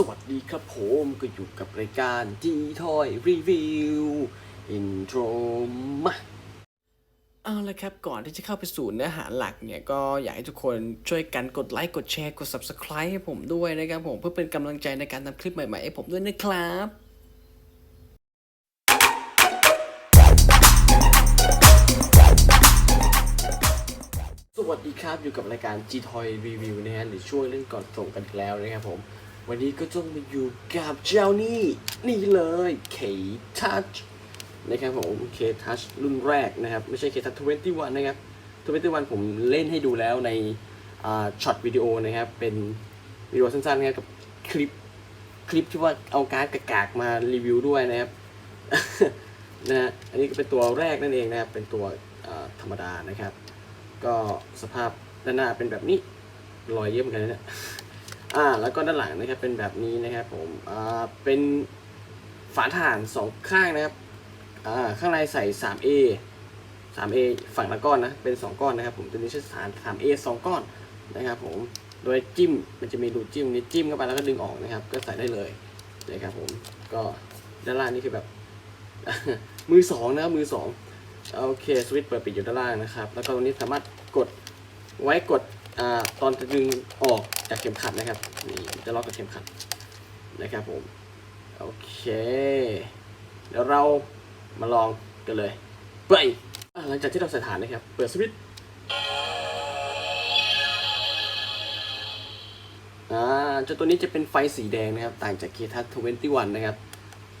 สวัสดีครับผมก็อยู่กับรายการจีทอยรีวิวอินโทรมาเอาละครับ ก่อนที่จะเข้าไปสู่เนื้อหาหลักเนี่ย ก็อยากให้ทุกคนช่วยกันกดไลค์ กดแชร์ กด Subscribe ให้ผมด้วยนะครับผมเพื่อเป็นกำลังใจในการทำคลิปใหม่ๆให้ผมด้วยนะครับสวัสดีครับอยู่กับรายการ G Toy Review นะฮะหรือช่วงเล่นก่อนส่งกันอีกแล้วนะครับผม วันนี้ก็ต้องมาอยู่กับเจ้านี่นี่เลย K Touch นะครับผม K Touch รุ่นแรกนะครับ ไม่ใช่ K Touch 21นะครับ21ผมเล่นให้ดูแล้วในช็อตวิดีโอนะครับ เป็นวิดีโอสั้นๆนะครับกับคลิปคลิปที่ว่าเอาการ์ดกากมารีวิวด้วยนะครับนะฮะอันนี้ก็เป็นตัวแรกนั่นเองนะครับ เป็นตัวธรรมดานะครับ ก็สภาพด้านหน้าเป็นแบบนี้รอยเยอะเหมือนกันนะเนี่ย อ่าแล้วก็ด้านหลังนะครับเป็นแบบนี้นะครับผมอ่าเป็นฝาถ่านสองข้างนะครับอ่าข้างในใส่ 3A 3A ฝั่งละก้อนนะเป็น 2 ก้อนนะครับผมตัวนี้ใช้สาร 3A 2 ก้อนนะครับผมโดยจิ้มมันจะมีรูจิ้มนี้จิ้มเข้าไปแล้วก็ดึงออกนะครับ ก็ใส่ได้เลยนะครับผมก็ด้านล่างนี่คือแบบ มือสองนะครับมือสองโอเคสวิตช์เปิดปิดอยู่ด้านล่างนะครับ แล้วก็ตรงนี้สามารถกดไว้กด ตอนจะดึงออกจากเข็มขัดนะครับนี่จะล็อกกับเข็มขัดนะครับผมโอเค เดี๋ยวเรามาลองกันเลยไปหลังจากที่เราใส่ฐานนะครับ เปิดสวิตช์อ่าเจ้าตัวนี้จะเป็นไฟสีแดงนะครับ ต่างจากเคทัส21นตี้วันนะครับ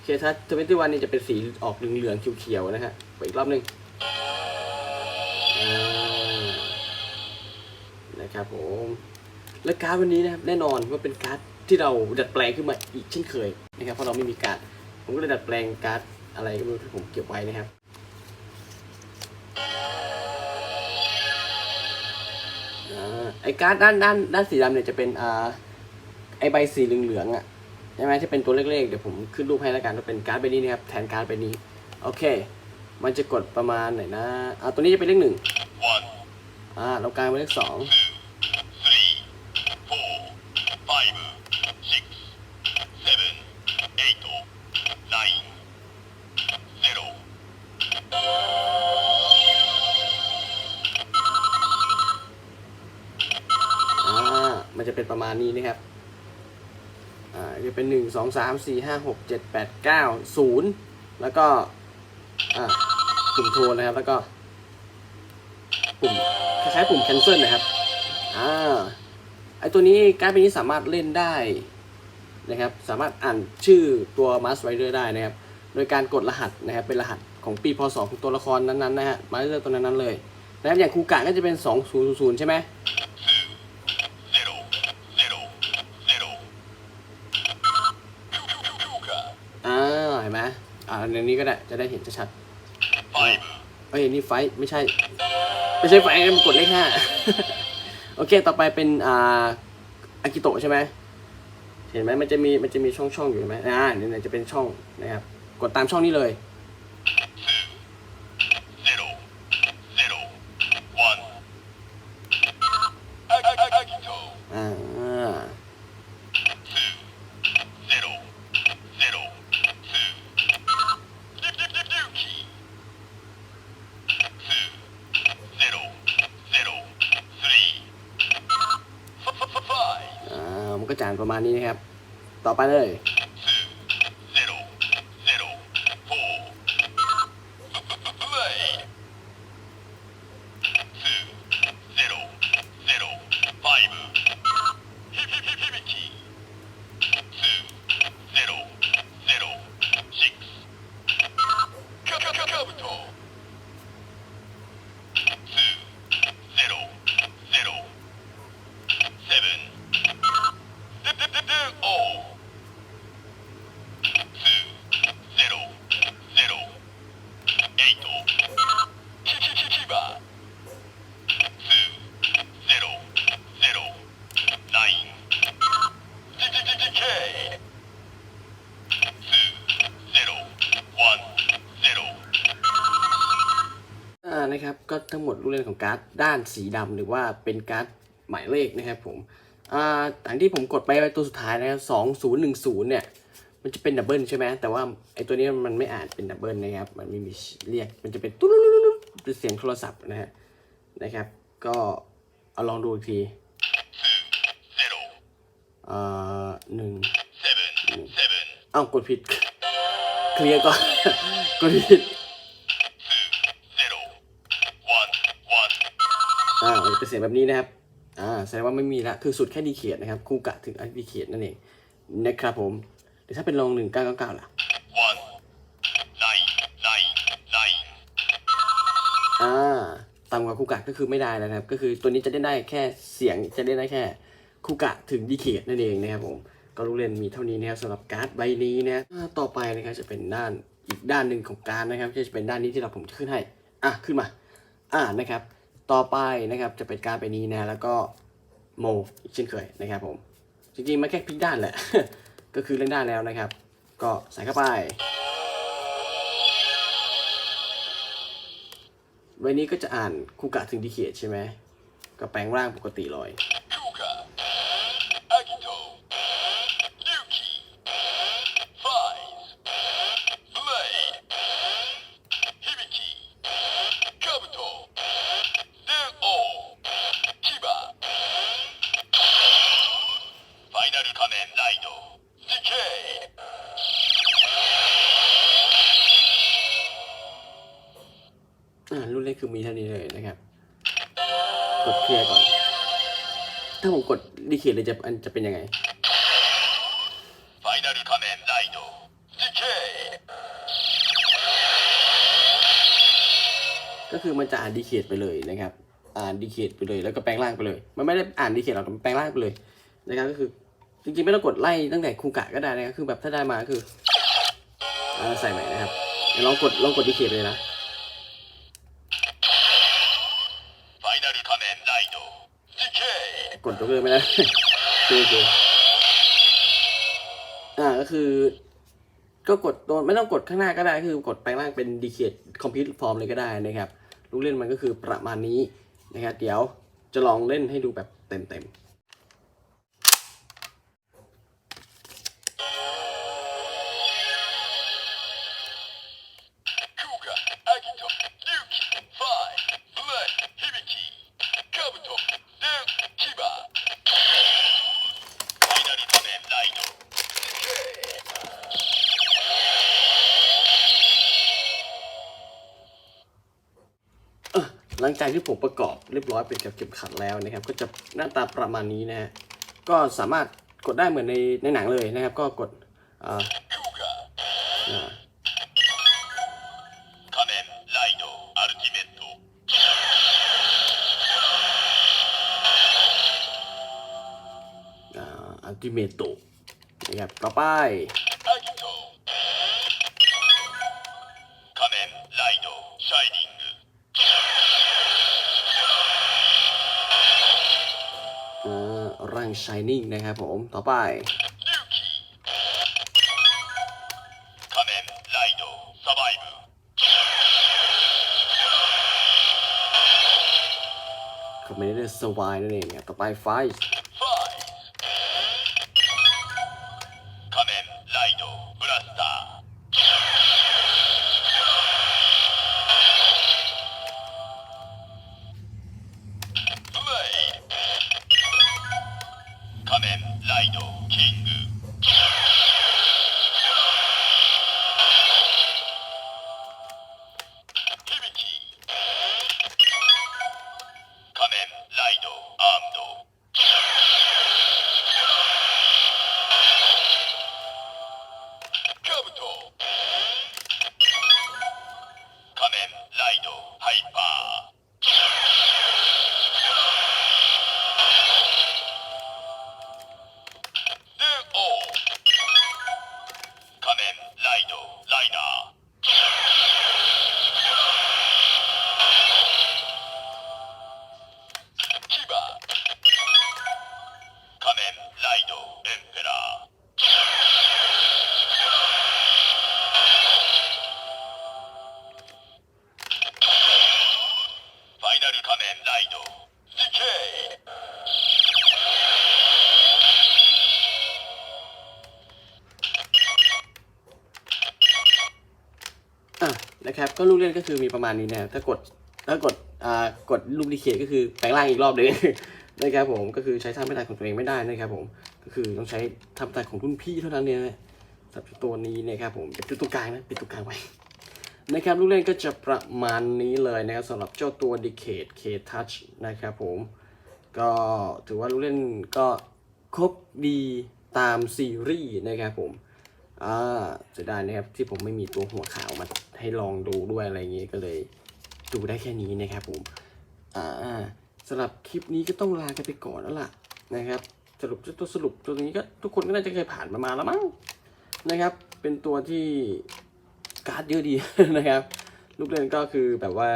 เคทัส21นี่จะเป็นสีออกเหลืองๆเขียวๆนะฮะไปอีกรอบหนึ่งอ่า นะครับผมและการ์ดวันนี้นะครับแน่นอนว่าเป็นการ์ดที่เราดัดแปลงขึ้นมาอีกเช่นเคยนะครับเพราะเราไม่มีการ์ดผมก็เลยดัดแปลงการ์ดอะไรก็ไม่รู้ที่ผมเก็บไว้นะครับไอ้การ์ดด้านด้านด้านสีดำเนี่ยจะเป็นอ่าไอ้ใบสีเหลืองๆอะใช่ไหมที่เป็นตัวเลขๆเดี๋ยวผมขึ้นรูปให้แล้วกันว่าเป็นการ์ดใบนี้นะครับแทนการ์ดใบนี้โอเค มันจะกดประมาณไหนนะอ่าตัวนี้จะเป็นเลขหนึ่งอ่าเรากลางเป็นเลขสอง five, six, seven, eight, nine, zero. อ่า มันจะเป็นประมาณนี้นะครับ อ่า จะเป็นหนึ่งสองสามสี่ห้าหกเจ็ดแปดเก้าศูนย์แล้วก็ อ่าปุ่มโทนนะครับ แล้วก็ ปุ่มคล้ายๆปุ่ม cancel นะครับ อ่า ไอตัวนี้การ์ดใบนี้สามารถเล่นได้นะครับ สามารถอ่านชื่อตัว Mask Rider ได้นะครับ โดยการกดรหัสนะครับ เป็นรหัสของปีพศของตัวละครนั้นๆนะฮะมาเลือกตัวนั้นๆเลยนะครับอย่างคูกะก็จะเป็น 2000 ใช่ไหม Zero, zero, zero. Kuga. อ่าเห็นไหมอ่าในนี้ก็ได้ จะได้เห็นชัด Five, ๆเอ้ยนี่ไฟท์ไม่ใช่ ไม่ใช่ไฟท์มันกดเลขห้า โอเค ต่อไปเป็นอ่าอากิโตะใช่ไหมเห็นไหมมันจะมีมันจะมีช่องช่องๆอยู่ไหมอ่าเนี่ยเนี่ยจะเป็นช่องนะครับ กดตามช่องนี้เลย zero, zero, one. Agito. อ่า Zero, zero, two. Yuki. Two, zero, zero, three. Five. อ่ามันก็จาน ประมาณนี้นะครับ ต่อไปเลย zero, zero, four. Play. Two, zero, zero, five. Hip, hip, hip, hibiki. Two, zero, zero, six. Ka- ka- ka- Kabuto. Two, zero, zero, seven. D- d- d- d- oh. two, zero, zero, eight, Ki- ki- ki- Kiba. Two, zero, zero, nine, D- D- D- Decay. Two, zero, one, zero. อ่า นะครับก็ทั้งหมดรูปเล่นของการ์ดด้านสีดำหรือว่าเป็นการ์ดหมายเลขนะครับผม อ่าอันที่ผมกดไปตัวสุดท้ายนะครับสองศูนย์หนึ่งศูนย์เนี่ย มันจะเป็นดับเบิลใช่ไหมแต่ว่าไอตัวนี้มันไม่อ่านเป็นดับเบิลนะครับ มันไม่มีเรียก มันจะเป็นตุ๊ดเป็นเสียงโทรศัพท์นะฮะ นะครับ ก็เอาลองดูอีกทีอ่าหนึ่งเอ้ากดผิด เคลียร์ก่อน กดผิดอ่าจะเป็นเสียงแบบนี้นะครับ อ่าแสดงว่าไม่มีละคือสุดแค่ดีเขียดนะครับคู่กะถึงอันดีเขียดนั่นเองนะครับผมเดี๋ยวถ้าเป็นลองหนึ่งเก้าเก้าเก้าล่ะ one nine nine nine อ่าต่ำกว่าคู่กะก็คือไม่ได้แล้วนะครับ ก็คือตัวนี้จะได้ได้แค่เสียงจะได้ได้แค่คู่กะถึงดีเคทนั่นเองนะครับผมก็ลูกเล่นมีเท่านี้นะครับสำหรับการ์ดใบนี้นะอ่าต่อไปนะครับจะเป็นด้านอีกด้านหนึ่งของการดนะครับที่จะเป็นด้านนี้ที่เราผมจะขึ้นให้ อะขึ้นมา อ่านะครับ ต่อไปนะครับจะเป็นการไปนี้นะแล้วก็โมอีกเช่นเคยนะครับผม จริงๆมันแค่พลิกด้านแหละ ก็คือเล่นด้านแล้วนะครับ ก็ใส่เข้าไปใบนี้ก็จะอ่านคู่กะถึงดีเคทใช่ไหมก็แปลงร่างปกติเลย มีเท่านี้เลยนะครับ กดเคลียร์ก่อน ถ้าผมกดดีเคทเลยจะอันจะเป็นยังไง Final Kamen Rider Decay ก็คือมันจะอ่านดีเคทไปเลยนะครับ อ่านดีเคทไปเลย แล้วก็แปลงร่างไปเลย มันไม่ได้อ่านดีเคทหรอกมันแปลงร่างไปเลยนะครับก็คือจริงๆไม่ต้องกดไล่ตั้งแต่คูกะก็ได้นะครับคือแบบถ้าได้มาก็คืออ่าใส่ใหม่นะครับเดี๋ยวลองกดลองกดดีเคทเลยนะ กดตัวเลิกไม่ได้โอเคอ่าก็คือ ก็กดโดนไม่ต้องกดข้างหน้าก็ได้คือกดแปลงร่างเป็นดีเคทคอมพิวต์ฟอร์มเลยก็ได้นะครับ ลูกเล่นมันก็คือประมาณนี้นะครับ เดี๋ยวจะลองเล่นให้ดูแบบเต็มๆ หลังจากที่ผมประกอบเรียบร้อยเป็นกับเข็มขัดแล้วนะครับ ก็จะหน้าตาประมาณนี้นะฮะก็สามารถกดได้เหมือนในในหนังเลยนะครับ ก็กดอ่าอะอัลติเมโตนะครับต่อไป Shining นิ่งนะครับผมต่อไป Yuki. Kamen Rider Survive. คอมเมนเดอร์สวายนั่นเองนะครับต่อไปไฟ 仮面ライドキング響き仮面ライドアームドカブト仮面ライドハイパー ก็ลูกเล่นก็คือมีประมาณนี้นะถ้ากดถ้ากดอ่ากดลูกดีเคก็คือแปลงร่างอีกรอบหนึงนะครับผมก็คือใช้ท่าไม่ได้ของตัวเองไม่ได้นะครับผมก็คือต้องใช้ท่าไม่ได้ของรุ่นพี่เท่านั้นเนี่ยสำหรับตัวนี้นะครับผมเป็นตัวกลางนะเป็นตัวกลางไว้นะครับลูกเล่นก็จะประมาณนี้เลยนะครับสำหรับเจ้าตัว Decade K Touch นะครับผมก็ถือว่าลูกเล่นก็ครบดีตามซีรีส์นะครับผมอ่าเสียดายนะครับที่ผมไม่มีตัวหัวขาวมา ให้ลองดูด้วยอะไรอย่างงี้ก็เลยดูได้แค่นี้นะครับผม อ่าสำหรับคลิปนี้ก็ต้องลากันไปก่อนแล้วล่ะนะครับ สรุปตัวสรุปตัวนี้ก็ทุกคนก็น่าจะเคยผ่านมามาแล้วมั้งนะครับ เป็นตัวที่การ์ดเยอะดีนะครับ ลูกเล่นก็คือแบบว่า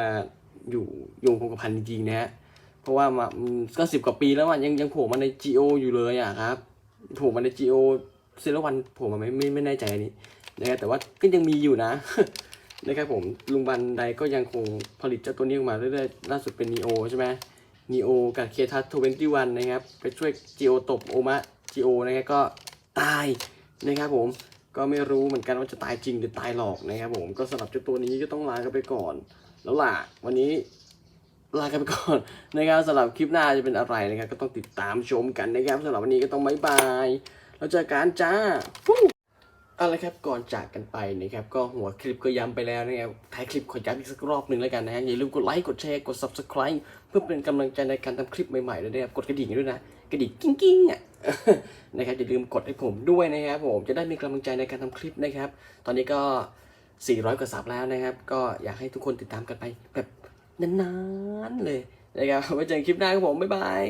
อยู่โยงคงกระพันจริงๆนะฮะเพราะว่ามาก็สิบกว่าปีแล้วอะยังยังโผล่มาใน GO อยู่เลยอะครับโผล่มาใน GO เซรวันโผล่มาไหมไม่ไม่แน่ใจนนี้นะครับแต่ว่าก็ยังมีอยู่นะ นะครับผมลุงบันไดก็ยังคงผลิตเจ้าตัวนี้ออกมาเรื่อยๆ ล่าสุดเป็น Neo ใช่ไหม Neo กับเคทัสทเวนตี้วันนะครับ ไปช่วย GO ตบโอมะ GO นะครับก็ตายนะครับผมก็ไม่รู้เหมือนกันว่าจะตายจริงหรือตายหลอกนะครับผมก็สำหรับเจ้าตัวนี้ก็ต้องลากันไปก่อน แล้วล่ะวันนี้ลากันไปก่อนนะครับสำหรับคลิปหน้าจะเป็นอะไรนะครับก็ต้องติดตามชมกันนะครับสำหรับวันนี้ก็ต้องบายบายแล้วเจอกันจ้า เอาละครับก่อนจากกันไปนะครับก็หัวคลิปก็ย้ำไปแล้วนะครับท้ายคลิปขอย้ำอีกสักรอบหนึ่งแล้วกันนะฮะอย่าลืมกดไลค์กดแชร์กด subscribe เพื่อเป็นกำลังใจในการทำคลิปใหม่ๆด้วยนะครับกดกระดิ่งด้วยนะกระดิ่งกิ้งกิ้งอะนะครับอย่าลืมกดให้ผมด้วยนะครับผมจะได้มีกำลังใจในการทำคลิปนะครับ ตอนนี้ก็ 400กว่าซับแล้วนะครับ ก็อยากให้ทุกคนติดตามกันไปแบบนานๆเลยนะครับไว้เจอกันคลิปหน้าครับผมบ๊ายบาย